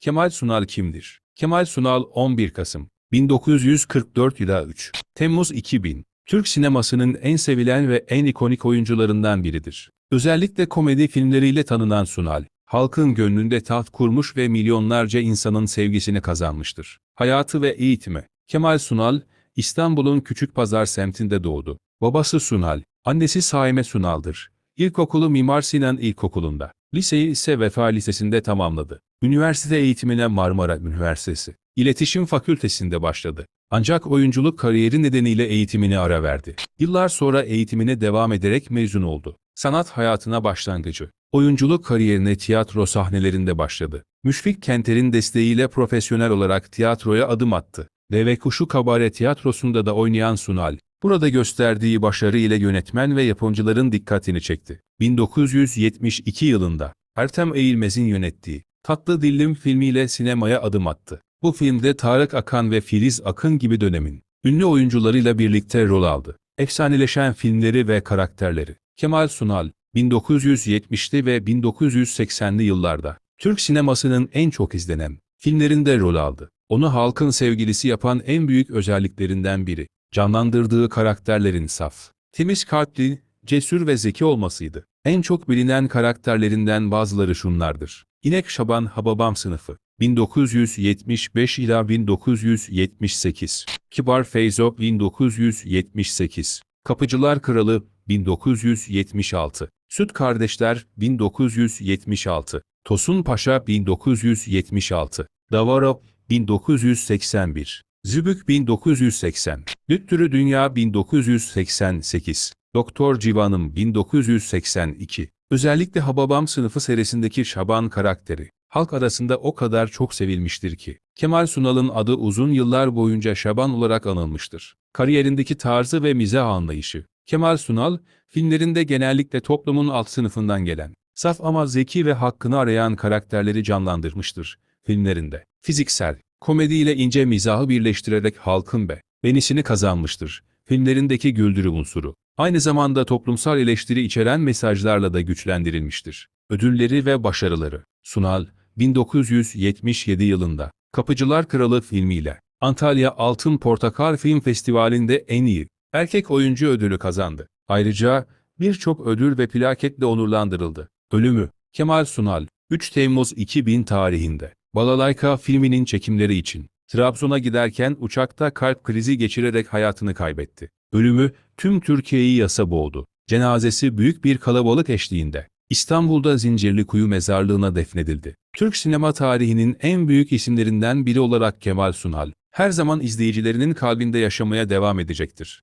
Kemal Sunal kimdir? Kemal Sunal 11 Kasım 1944 ila 3 Temmuz 2000 Türk sinemasının en sevilen ve en ikonik oyuncularından biridir. Özellikle komedi filmleriyle tanınan Sunal, halkın gönlünde taht kurmuş ve milyonlarca insanın sevgisini kazanmıştır. Hayatı ve eğitimi Kemal Sunal, İstanbul'un Küçükpazar semtinde doğdu. Babası Sunal, annesi Saime Sunal'dır. İlkokulu Mimar Sinan İlkokulu'nda, liseyi ise Vefa Lisesi'nde tamamladı. Üniversite eğitimine Marmara Üniversitesi, İletişim Fakültesi'nde başladı. Ancak oyunculuk kariyeri nedeniyle eğitimini ara verdi. Yıllar sonra eğitimine devam ederek mezun oldu. Sanat hayatına başlangıcı. Oyunculuk kariyerine tiyatro sahnelerinde başladı. Müşfik Kenter'in desteğiyle profesyonel olarak tiyatroya adım attı. Deve Kuşu Kabare Tiyatrosu'nda da oynayan Sunal, burada gösterdiği başarı ile yönetmen ve yapımcıların dikkatini çekti. 1972 yılında Ertem Eğilmez'in yönettiği Tatlı Dillim filmiyle sinemaya adım attı. Bu filmde Tarık Akan ve Filiz Akın gibi dönemin ünlü oyuncularıyla birlikte rol aldı. Efsaneleşen filmleri ve karakterleri. Kemal Sunal, 1970'li ve 1980'li yıllarda Türk sinemasının en çok izlenen filmlerinde rol aldı. Onu halkın sevgilisi yapan en büyük özelliklerinden biri, canlandırdığı karakterlerin saf, temiz kalpli, cesur ve zeki olmasıydı. En çok bilinen karakterlerinden bazıları şunlardır. İnek Şaban Hababam sınıfı 1975 ila 1978 Kibar Feyzo 1978 Kapıcılar Kralı 1976 Süt Kardeşler 1976 Tosun Paşa 1976 Davaro 1981 Zübük 1980 Lüttürü Dünya 1988 Doktor Civanım 1982 Özellikle Hababam sınıfı serisindeki Şaban karakteri, halk arasında o kadar çok sevilmiştir ki, Kemal Sunal'ın adı uzun yıllar boyunca Şaban olarak anılmıştır. Kariyerindeki tarzı ve mizah anlayışı, Kemal Sunal, filmlerinde genellikle toplumun alt sınıfından gelen, saf ama zeki ve hakkını arayan karakterleri canlandırmıştır filmlerinde. Fiziksel, komediyle ince mizahı birleştirerek halkın be, benisini kazanmıştır. Filmlerindeki güldürü unsuru, aynı zamanda toplumsal eleştiri içeren mesajlarla da güçlendirilmiştir. Ödülleri ve başarıları Sunal, 1977 yılında Kapıcılar Kralı filmiyle Antalya Altın Portakal Film Festivali'nde en iyi erkek oyuncu ödülü kazandı. Ayrıca birçok ödül ve plaketle onurlandırıldı. Ölümü Kemal Sunal, 3 Temmuz 2000 tarihinde Balalayka filminin çekimleri için Trabzon'a giderken uçakta kalp krizi geçirerek hayatını kaybetti. Ölümü tüm Türkiye'yi yasa boğdu. Cenazesi büyük bir kalabalık eşliğinde İstanbul'da Zincirlikuyu mezarlığına defnedildi. Türk sinema tarihinin en büyük isimlerinden biri olarak Kemal Sunal, her zaman izleyicilerinin kalbinde yaşamaya devam edecektir.